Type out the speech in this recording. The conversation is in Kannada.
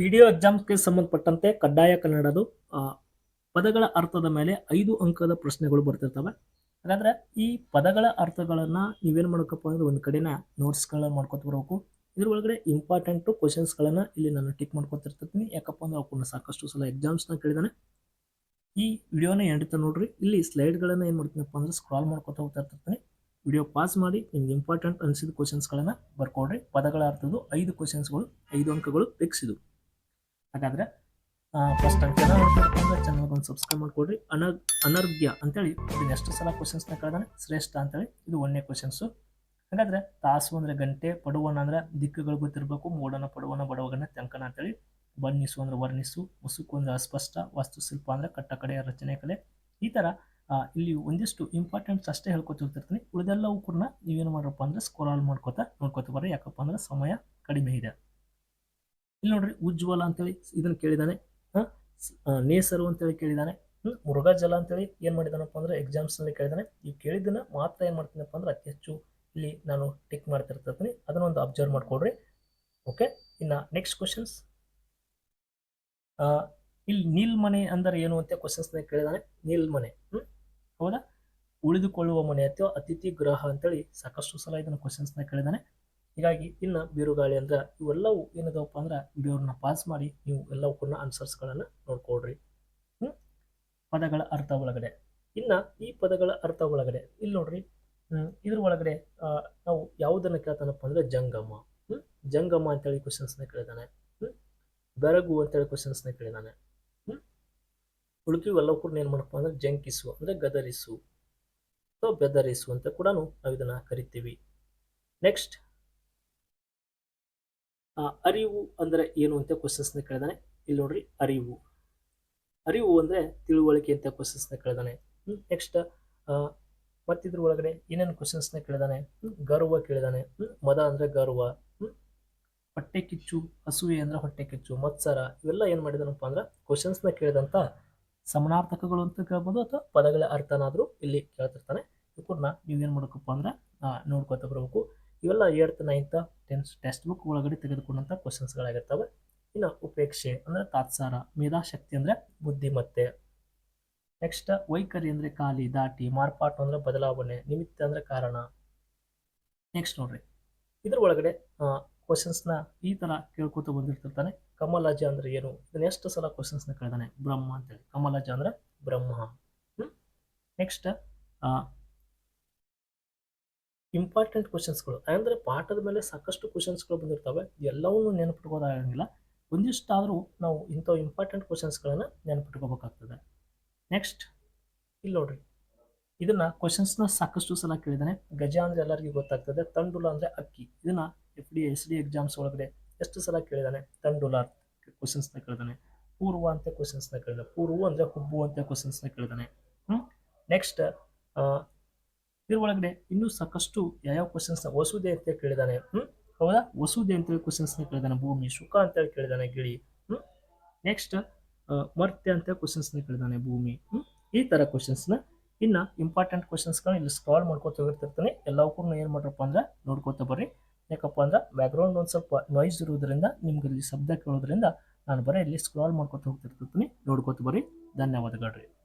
ಪಿ ಡಿ ಒ ಎಕ್ಸಾಮ್ಸ್ಗೆ ಸಂಬಂಧಪಟ್ಟಂತೆ ಕಡ್ಡಾಯ ಕನ್ನಡದು ಪದಗಳ ಅರ್ಥದ ಮೇಲೆ ಐದು ಅಂಕದ ಪ್ರಶ್ನೆಗಳು ಬರ್ತಿರ್ತವೆ. ಹಾಗಾದ್ರೆ ಈ ಪದಗಳ ಅರ್ಥಗಳನ್ನ ನೀವೇನು ಮಾಡ್ಬೇಕಪ್ಪ ಅಂದ್ರೆ ಒಂದು ಕಡೆನ ನೋಟ್ಸ್ಗಳನ್ನ ಮಾಡ್ಕೊತ ಬರಬೇಕು. ಇದ್ರ ಒಳಗಡೆ ಇಂಪಾರ್ಟೆಂಟು ಕ್ವಶನ್ಸ್ಗಳನ್ನ ಇಲ್ಲಿ ನಾನು ಟಿಕ್ ಮಾಡ್ಕೊತಿರ್ತೀನಿ. ಯಾಕಪ್ಪ ಅಂದ್ರೆ ಅವಕ್ಕನ್ನ ಸಾಕಷ್ಟು ಸಲ ಎಕ್ಸಾಮ್ಸ್ನ ಕೇಳಿದಾನೆ. ಈ ವಿಡಿಯೋನ ಎಂಡಿತ ನೋಡ್ರಿ. ಇಲ್ಲಿ ಸ್ಲೈಡ್ಗಳನ್ನ ಏನು ಮಾಡ್ತೀನಪ್ಪ ಅಂದ್ರೆ ಸ್ಕ್ರಾಲ್ ಮಾಡ್ಕೊತ ಹೋಗ್ತಾ ಇರ್ತೀನಿ. ವಿಡಿಯೋ ಪಾಸ್ ಮಾಡಿ ನಿಮ್ಗೆ ಇಂಪಾರ್ಟೆಂಟ್ ಅನಿಸಿದ ಕ್ವಶನ್ಸ್ಗಳನ್ನ ಬರ್ಕೊಡ್ರಿ. ಪದಗಳ ಅರ್ಥದ್ದು ಐದು ಕ್ವಶನ್ಸ್ಗಳು ಐದು ಅಂಕಗಳು ಫಿಕ್ಸ್ ಇದು. ಹಾಗಾದ್ರೆ ಫಸ್ಟ್ ಅಂತ ಚಾನಲ್ ನೋಡ್ತಿರ್ತಾರೆ ಚಾನಲ್ಗೆ ಒಂದು ಸಬ್ಸ್ಕ್ರೈಬ್ ಮಾಡಿಕೊಡ್ರಿ. ಅನರ್ ಅನರ್ಘ್ಯ ಅಂತೇಳಿ ಇದನ್ನ ಎಷ್ಟು ಸಲ ಕ್ವಶನ್ಸ್ನ ಕೇಳಿದಾನೆ, ಶ್ರೇಷ್ಠ ಅಂತೇಳಿ ಇದು ಒಂದನೇ ಕ್ವಶನ್ಸು ಹಾಗಾದ್ರೆ, ತಾಸು ಅಂದ್ರೆ ಗಂಟೆ ಪಡುವನ ಅಂದ್ರೆ ದಿಕ್ಕುಗಳು ಗೊತ್ತಿರಬೇಕು ಮೋಡನ ಪಡುವನ ಬಡವಗನ ತೆಂಕನ ಅಂತೇಳಿ ಬಣ್ಣಿಸು ಅಂದ್ರೆ ವರ್ಣಿಸು, ಮುಸುಕು ಅಂದ್ರೆ ಅಸ್ಪಷ್ಟ, ವಾಸ್ತುಶಿಲ್ಪ ಅಂದ್ರೆ ಕಟ್ಟಕಡೆಯ ರಚನೆ ಕಲೆ. ಈ ಥರ ಇಲ್ಲಿ ಒಂದಿಷ್ಟು ಇಂಪಾರ್ಟೆಂಟ್ಸ್ ಅಷ್ಟೇ ಹೇಳ್ಕೊತಿರ್ತೀನಿ ಹೋಗ್ತಿರ್ತೀನಿ ಉಳಿದೆಲ್ಲವೂ ಕೂಡ ನೀವೇನು ಮಾಡ್ರಪ್ಪ ಅಂದ್ರೆ ಸ್ಕೋರಾಲ್ ಮಾಡ್ಕೋತಾ, ನೋಡ್ಕೊತ ಬರ್ರಿ. ಯಾಕಪ್ಪ ಅಂದ್ರೆ ಸಮಯ ಕಡಿಮೆ ಇದೆ. ಇಲ್ಲಿ ನೋಡ್ರಿ ಉಜ್ವಲ ಅಂತೇಳಿ ಇದನ್ನ ಕೇಳಿದಾನೆ. ನೇಸರು ಅಂತೇಳಿ ಕೇಳಿದಾನೆ. ಹ್ಮ್? ಮುರುಘಾಜಲ ಅಂತೇಳಿ ಏನ್ ಮಾಡಿದಾನಪ್ಪ ಅಂದ್ರೆ ಎಕ್ಸಾಮ್ಸ್ನಲ್ಲಿ ಕೇಳಿದಾನೆ. ಈ ಕೇಳಿದ್ದನ್ನ ಮಾತ್ರ ಏನ್ ಮಾಡ್ತೀನಪ್ಪ ಅಂದ್ರೆ ಅತಿ ಹೆಚ್ಚು ಇಲ್ಲಿ ನಾನು ಟಿಕ್ ಮಾಡ್ತಿರ್ತೀನಿ ಅದನ್ನ ಒಂದು ಅಬ್ಸರ್ವ್ ಮಾಡ್ಕೊಡ್ರಿ. ಓಕೆ ಇನ್ನ ನೆಕ್ಸ್ಟ್ ಕ್ವಶನ್ಸ್ ಇಲ್ಲಿ ನೀಲ್ಮನೆ ಅಂದರೆ ಏನು ಅಂತ ಕ್ವಶನ್ಸ್ ಕೇಳಿದಾನೆ. ನೀಲ್ಮನೆ. ಹ್ಮ್? ಹೌದಾ? ಉಳಿದುಕೊಳ್ಳುವ ಮನೆ ಅಥವಾ ಅತಿಥಿ ಗ್ರಹ ಅಂತೇಳಿ ಸಾಕಷ್ಟು ಸಲ ಇದನ್ನ ಕ್ವಶನ್ಸ್ನ ಕೇಳಿದಾನೆ. ಹೀಗಾಗಿ ಇನ್ನ ಬಿರುಗಾಳಿ ಅಂದ್ರೆ ಇವೆಲ್ಲವೂ ಏನದವಪ್ಪ ಅಂದ್ರೆ ವಿಡಿಯೋನ ಪಾಸ್ ಮಾಡಿ ನೀವು ಎಲ್ಲವೂ ಕೂಡ ಆನ್ಸರ್ಸ್ ಗಳನ್ನ ನೋಡ್ಕೊಡ್ರಿ ಹ್ಮ್? ಪದಗಳ ಅರ್ಥ ಒಳಗಡೆ. ಇನ್ನ ಈ ಪದಗಳ ಅರ್ಥ ಒಳಗಡೆ ಇಲ್ಲಿ ನೋಡ್ರಿ ಇದ್ರ ಒಳಗಡೆ ನಾವು ಯಾವುದನ್ನ ಕೇಳ್ತಾನಪ್ಪ ಅಂದ್ರೆ ಜಂಗಮ. ಹ್ಮ್? ಜಂಗಮ ಅಂತೇಳಿ ಕ್ವಶನ್ಸ್ನ ಕೇಳಿದಾನೆ. ಹ್ಮ್? ಬೆರಗು ಅಂತೇಳಿ ಕ್ವಶನ್ಸ್ನ ಕೇಳಿದಾನೆ. ಹ್ಮ್? ಉಳುಕಿವು ಎಲ್ಲವೂ ಕೂಡ ಏನು ಮಾಡಪ್ಪ ಅಂದ್ರೆ ಜಂಕಿಸು, ಅಂದ್ರೆ ಗದರಿಸು. ಅಥವಾ ಬೆದರಿಸು ಅಂತ ಕೂಡ ನಾವು ಇದನ್ನ ಕರಿತೀವಿ. ನೆಕ್ಸ್ಟ್ ಅರಿವು ಅಂದ್ರೆ ಏನು ಅಂತ ಕ್ವಶನ್ಸ್ನ ಕೇಳಿದಾನೆ. ಇಲ್ಲಿ ನೋಡ್ರಿ, ಅರಿವು. ಅರಿವು ಅಂದ್ರೆ ತಿಳುವಳಿಕೆ ಅಂತ ಕ್ವಶನ್ಸ್ನ ಕೇಳಿದಾನೆ. ನೆಕ್ಸ್ಟ್ ಮತ್ತಿದ್ರ ಒಳಗಡೆ ಏನೇನು ಕ್ವಶನ್ಸ್ನ ಕೇಳಿದಾನೆ? ಗರ್ವ ಕೇಳಿದಾನೆ. ಮದ ಅಂದ್ರೆ ಗರ್ವ. ಹೊಟ್ಟೆ ಕಿಚ್ಚು, ಹಸುವೆ ಅಂದ್ರೆ ಹೊಟ್ಟೆ ಕಿಚ್ಚು, ಮತ್ಸರ, ಇವೆಲ್ಲ ಏನು ಮಾಡಿದಾನಪ್ಪ ಅಂದ್ರೆ ಕ್ವಶನ್ಸ್ನ ಕೇಳಿದಂಥ ಸಮನಾರ್ಥಕಗಳು ಅಂತ ಕೇಳ್ಬೋದು ಅಥವಾ ಪದಗಳ ಅರ್ಥನಾದರೂ ಇಲ್ಲಿ ಕೇಳ್ತಿರ್ತಾನೆ. ಇವನ್ನ ನೀವೇನು ಮಾಡಬೇಕಪ್ಪ ಅಂದ್ರೆ ನೋಡ್ಕೊತ ಬರಬೇಕು. ಇವೆಲ್ಲ eighth ninth tenth text book ಒಳಗಡೆ ತೆಗೆದುಕೊಂಡಂತ ಕ್ವಶನ್ಸ್ಗಳಾಗಿರ್ತವೆ ಇನ್ನು ಉಪೇಕ್ಷೆ ಅಂದ್ರೆ ತಾತ್ಸಾರ, ಮೇಧಾಶಕ್ತಿ ಅಂದ್ರೆ ಬುದ್ಧಿಮತ್ತೆ. ನೆಕ್ಸ್ಟ್ ವೈಖರಿ ಅಂದ್ರೆ ಖಾಲಿ, ದಾಟಿ, ಮಾರ್ಪಾಟು ಅಂದ್ರೆ ಬದಲಾವಣೆ, ನಿಮಿತ್ತ ಅಂದ್ರೆ ಕಾರಣ. ನೆಕ್ಸ್ಟ್ ನೋಡ್ರಿ. ಇದ್ರ ಒಳಗಡೆ ಕ್ವಶನ್ಸ್ನ ಈ ತರ ಕೇಳ್ಕೊತ ಬಂದಿರ್ತಿರ್ತಾನೆ. ಕಮಲಜ ಅಂದ್ರೆ ಏನು? ಇದನ್ನ ಎಷ್ಟು ಸಲ ಕ್ವಶನ್ಸ್ನ ಕೇಳಿದಾನೆ ಬ್ರಹ್ಮ ಅಂತೇಳಿ. ಕಮಲಜ ಅಂದ್ರೆ ಬ್ರಹ್ಮ. ಹ್ಮ್? ನೆಕ್ಸ್ಟ್ ಇಂಪಾರ್ಟೆಂಟ್ ಕ್ವಶನ್ಸ್ಗಳು ಅಂದರೆ ಪಾಠದ ಮೇಲೆ ಸಾಕಷ್ಟು ಕ್ವಶನ್ಸ್ಗಳು ಬಂದಿರ್ತವೆ. ಎಲ್ಲವನ್ನೂ ನೆನಪಿಟ್ಕೋದಾಗಿಲ್ಲ ಒಂದಿಷ್ಟಾದರೂ ನಾವು ಇಂಥ ಇಂಪಾರ್ಟೆಂಟ್ ಕ್ವಶನ್ಸ್ಗಳನ್ನು ನೆನಪಿಟ್ಕೋಬೇಕಾಗ್ತದೆ. ನೆಕ್ಸ್ಟ್ ಇಲ್ಲಿ ನೋಡ್ರಿ. ಇದನ್ನು ಕ್ವಶನ್ಸ್ನ ಸಾಕಷ್ಟು ಸಲ ಕೇಳಿದಾನೆ ಗಜ ಅಂದರೆ ಎಲ್ಲರಿಗೂ ಗೊತ್ತಾಗ್ತದೆ. ತಂಡುಲ ಅಂದರೆ ಅಕ್ಕಿ. ಇದನ್ನು F D S D exams ಒಳಗಡೆ ಎಷ್ಟು ಸಲ ಕೇಳಿದಾನೆ ತಂಡುಲ ಕ್ವಶನ್ಸ್ನ ಕೇಳಿದಾನೆ ಪೂರ್ವ ಅಂತ ಕ್ವಶನ್ಸ್ನ ಕೇಳಿದ ಪೂರ್ವ ಅಂದರೆ ಹುಬ್ಬು ಅಂತ ಕ್ವಶನ್ಸ್ನ ಕೇಳಿದಾನೆ ಹ್ಞೂ ನೆಕ್ಸ್ಟ್ ಇದ್ರ ಒಳಗಡೆ ಇನ್ನೂ ಸಾಕಷ್ಟು ಯಾವ್ಯಾವ ಕ್ವಶನ್ಸ್ ವಸೂದೆ ಅಂತ ಕೇಳಿದಾನೆ. ಹ್ಮ್? ಹೌದಾ? ವಸುದೆ ಅಂತೇಳಿ ಕ್ವಶನ್ಸ್ನ ಕೇಳಿದಾನೆ, ಭೂಮಿ, ಸುಖ ಅಂತೇಳಿ ಕೇಳಿದಾನೆ ಗಿಳಿ. ಹ್ಮ್? ನೆಕ್ಸ್ಟ್ ಮರ್ತ್ಯ ಅಂತ ಕ್ವಶನ್ಸ್ ಕೇಳಿದಾನೆ ಭೂಮಿ. ಹ್ಞೂ ಈ ತರ ಕ್ವಶನ್ಸ್ ಇನ್ನು ಇಂಪಾರ್ಟೆಂಟ್ ಕ್ವಶನ್ಸ್ ಇಲ್ಲಿ ಸ್ಕ್ರಾಲ್ ಮಾಡ್ಕೊತ ಹೋಗಿರ್ತಿರ್ತಾನೆ. ಎಲ್ಲವಕ್ಕೂ ಏನ್ ಮಾಡ್ರಪ್ಪ ಅಂದ್ರೆ ನೋಡ್ಕೊತಾ ಬರ್ರಿ. ಯಾಕಪ್ಪ ಅಂದ್ರೆ ಬ್ಯಾಕ್ಗ್ರೌಂಡ್ ಒಂದು ಸ್ವಲ್ಪ ನಾಯ್ಸ್ ಇರೋದ್ರಿಂದ ನಿಮ್ಗೆ ಇಲ್ಲಿ ಶಬ್ದ ಕೇಳೋದ್ರಿಂದ ನಾನು ಬರೀ ಇಲ್ಲಿ ಸ್ಕ್ರಾಲ್ ಮಾಡ್ಕೊತ ಹೋಗ್ತಿರ್ತೀನಿ ನೋಡ್ಕೊತ ಬರ್ರಿ. ಧನ್ಯವಾದಗಳು ರೀ.